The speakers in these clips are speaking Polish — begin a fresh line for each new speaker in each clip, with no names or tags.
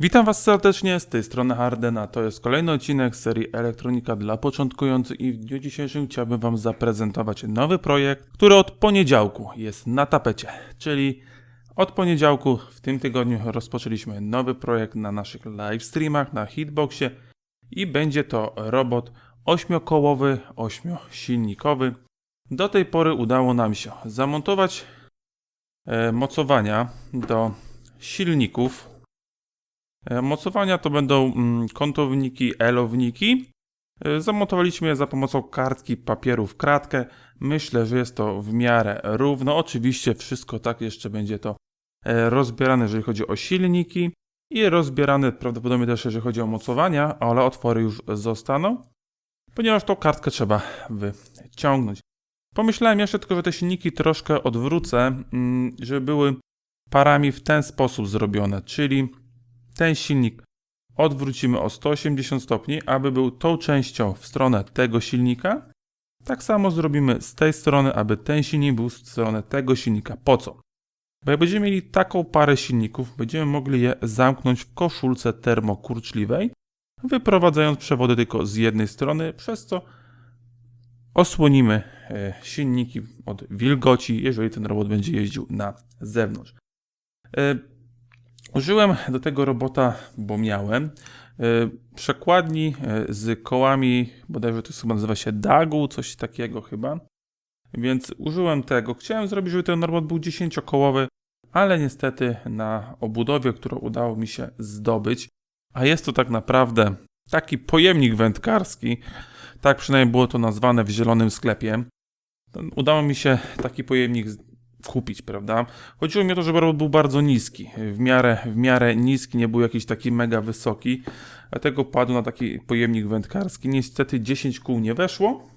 Witam Was serdecznie, z tej strony Harden, a to jest kolejny odcinek serii Elektronika dla początkujących i w dniu dzisiejszym chciałbym Wam zaprezentować nowy projekt, który od poniedziałku jest na tapecie, czyli od poniedziałku w tym tygodniu rozpoczęliśmy nowy projekt na naszych live streamach na Hitboxie i będzie to robot ośmiokołowy, ośmiosilnikowy. Do tej pory udało nam się zamontować e, mocowania do silników Mocowania to będą mm, kątowniki, elowniki. E, Zamontowaliśmy je za pomocą kartki papieru w kratkę. Myślę, że jest to w miarę równo. Oczywiście wszystko tak jeszcze będzie to e, rozbierane, jeżeli chodzi o silniki i rozbierane prawdopodobnie też, jeżeli chodzi o mocowania, ale otwory już zostaną, ponieważ tą kartkę trzeba wyciągnąć. Pomyślałem jeszcze tylko, że te silniki troszkę odwrócę, mm, żeby były parami w ten sposób zrobione, czyli ten silnik odwrócimy o 180 stopni, aby był tą częścią w stronę tego silnika. Tak samo zrobimy z tej strony, aby ten silnik był w stronę tego silnika. Po co? Bo jak będziemy mieli taką parę silników, będziemy mogli je zamknąć w koszulce termokurczliwej, wyprowadzając przewody tylko z jednej strony, przez co osłonimy e, silniki od wilgoci, jeżeli ten robot będzie jeździł na zewnątrz. Użyłem do tego robota, bo miałem, e, przekładni e, z kołami, bodajże to chyba nazywa się Dagu, coś takiego chyba. Więc użyłem tego. Chciałem zrobić, żeby ten robot był 10-kołowy, ale niestety na obudowie, którą udało mi się zdobyć, a jest to tak naprawdę taki pojemnik wędkarski, tak przynajmniej było to nazwane w zielonym sklepie. Udało mi się taki pojemnik kupić, prawda? Chodziło mi o to, żeby robot był bardzo niski. W miarę, w miarę niski, nie był jakiś taki mega wysoki. Dlatego padł na taki pojemnik wędkarski. Niestety 10 kół nie weszło.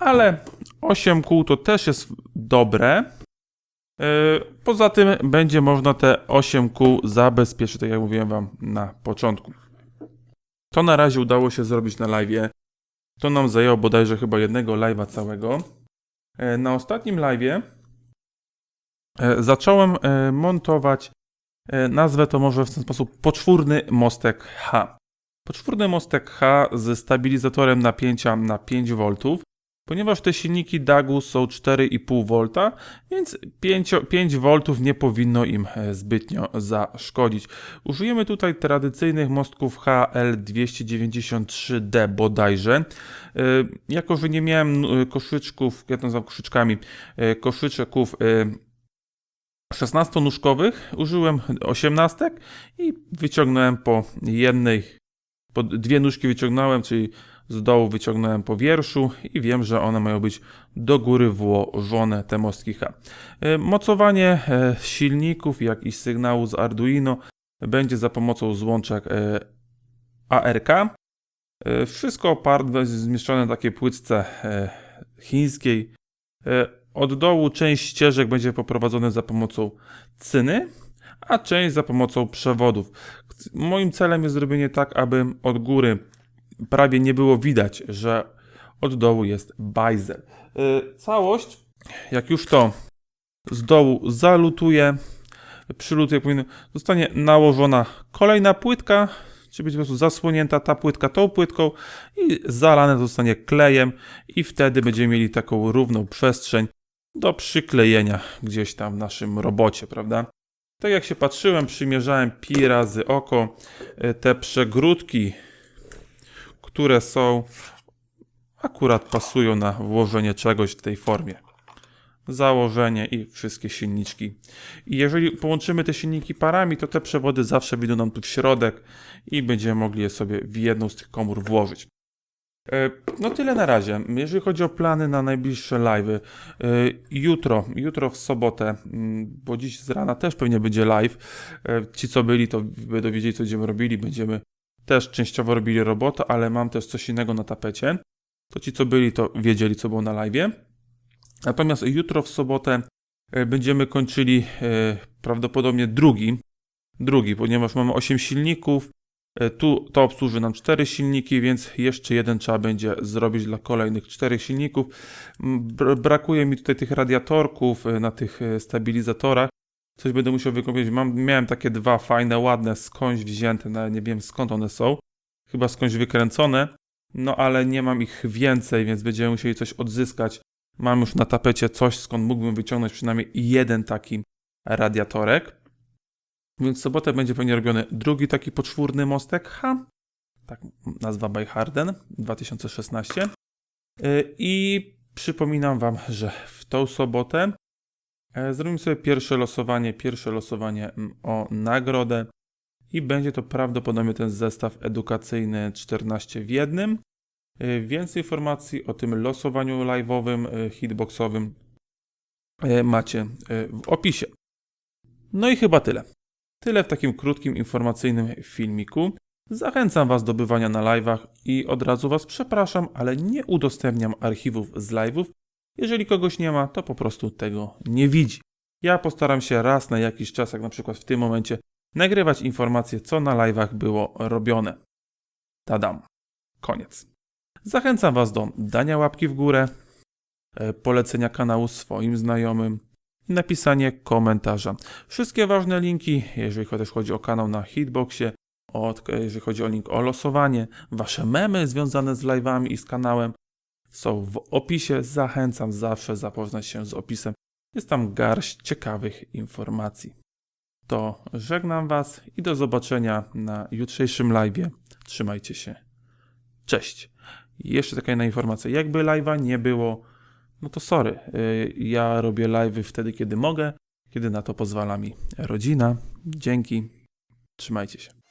Ale 8 kół to też jest dobre. Yy, Poza tym będzie można te 8 kół zabezpieczyć, tak jak mówiłem Wam na początku. To na razie udało się zrobić na live. To nam zajęło bodajże chyba jednego live'a całego. Yy, Na ostatnim live'ie e, zacząłem e, montować, e, nazwę to może w ten sposób, poczwórny mostek H. Poczwórny mostek H ze stabilizatorem napięcia na 5 V, ponieważ te silniki DAGU są 4,5 V, więc 5, 5 V nie powinno im e, zbytnio zaszkodzić. Użyjemy tutaj tradycyjnych mostków HL293D bodajże. E, Jako, że nie miałem e, koszyczków, jak to nazywam koszyczkami, e, koszyczków e, 16-nóżkowych, użyłem 18 i wyciągnąłem po jednej, po dwie nóżki wyciągnąłem, czyli z dołu wyciągnąłem po wierszu i wiem, że one mają być do góry włożone, te mostki H. E, Mocowanie e, silników, jak i sygnału z Arduino będzie za pomocą złączek e, ARK. Wszystko oparte, zmieszczone na takiej płytce chińskiej. Od dołu część ścieżek będzie poprowadzona za pomocą cyny, a część za pomocą przewodów. Moim celem jest zrobienie tak, aby od góry prawie nie było widać, że od dołu jest bajzel. Y, Całość, jak już to z dołu zalutuję, przylutuję, powinno, zostanie nałożona kolejna płytka, czy będzie po prostu zasłonięta ta płytka tą płytką i zalane zostanie klejem i wtedy będziemy mieli taką równą przestrzeń do przyklejenia gdzieś tam w naszym robocie, prawda? Tak jak się patrzyłem, przymierzałem pi razy oko, y, te przegródki, które są, akurat pasują na włożenie czegoś w tej formie. Założenie i wszystkie silniczki. I jeżeli połączymy te silniki parami, to te przewody zawsze wyjdą nam tu w środek i będziemy mogli je sobie w jedną z tych komór włożyć. E, No tyle na razie. Jeżeli chodzi o plany na najbliższe live'y, e, jutro, jutro w sobotę, mm, bo dziś z rana też pewnie będzie live. E, Ci co byli, to będą wiedzieli co będziemy robili. Będziemy też częściowo robili robotę, ale mam też coś innego na tapecie. To ci co byli, to wiedzieli co było na live'ie. Natomiast jutro w sobotę będziemy kończyli prawdopodobnie drugi, drugi, ponieważ mamy 8 silników, Tu to obsłuży nam cztery silniki, więc jeszcze jeden trzeba będzie zrobić dla kolejnych czterech silników. M, br- Brakuje mi tutaj tych radiatorków e, na tych e, stabilizatorach, Coś będę musiał wykupić. Mam, miałem takie dwa fajne, ładne, skądś wzięte, nawet nie wiem skąd one są. Chyba skądś wykręcone. No ale nie mam ich więcej, więc będziemy musieli coś odzyskać. Mam już na tapecie coś, skąd mógłbym wyciągnąć przynajmniej jeden taki radiatorek. Więc w sobotę będzie pewnie robiony drugi taki poczwórny mostek. Ha! Tak, nazwa by Harden 2016. Yy, I przypominam Wam, że w tą sobotę e, zrobimy sobie pierwsze losowanie, pierwsze losowanie mm, o nagrodę i będzie to prawdopodobnie ten zestaw edukacyjny 14 w jednym. E, Więcej informacji o tym losowaniu live'owym, e, hitboxowym e, macie w opisie. No i chyba tyle. Tyle w takim krótkim, informacyjnym filmiku. Zachęcam Was do bywania na live'ach i od razu Was przepraszam, ale nie udostępniam archiwów z live'ów. Jeżeli kogoś nie ma, to po prostu tego nie widzi. Ja postaram się raz na jakiś czas, jak na przykład w tym momencie, nagrywać informacje, co na live'ach było robione. Tadam. Koniec. Zachęcam Was do dania łapki w górę, e, polecenia kanału swoim znajomym napisanie komentarza. Wszystkie ważne linki, jeżeli też chodzi o kanał na Hitboxie, od, jeżeli chodzi o link o losowanie, Wasze memy związane z live'ami i z kanałem są w opisie. Zachęcam zawsze zapoznać się z opisem. Jest tam garść ciekawych informacji. To żegnam Was i do zobaczenia na jutrzejszym live'ie. Trzymajcie się. Cześć. Jeszcze taka jedna informacja. Jakby live'a nie było, no to sorry. Yy, Ja robię live'y wtedy, kiedy mogę, kiedy na to pozwala mi rodzina. Dzięki. Trzymajcie się.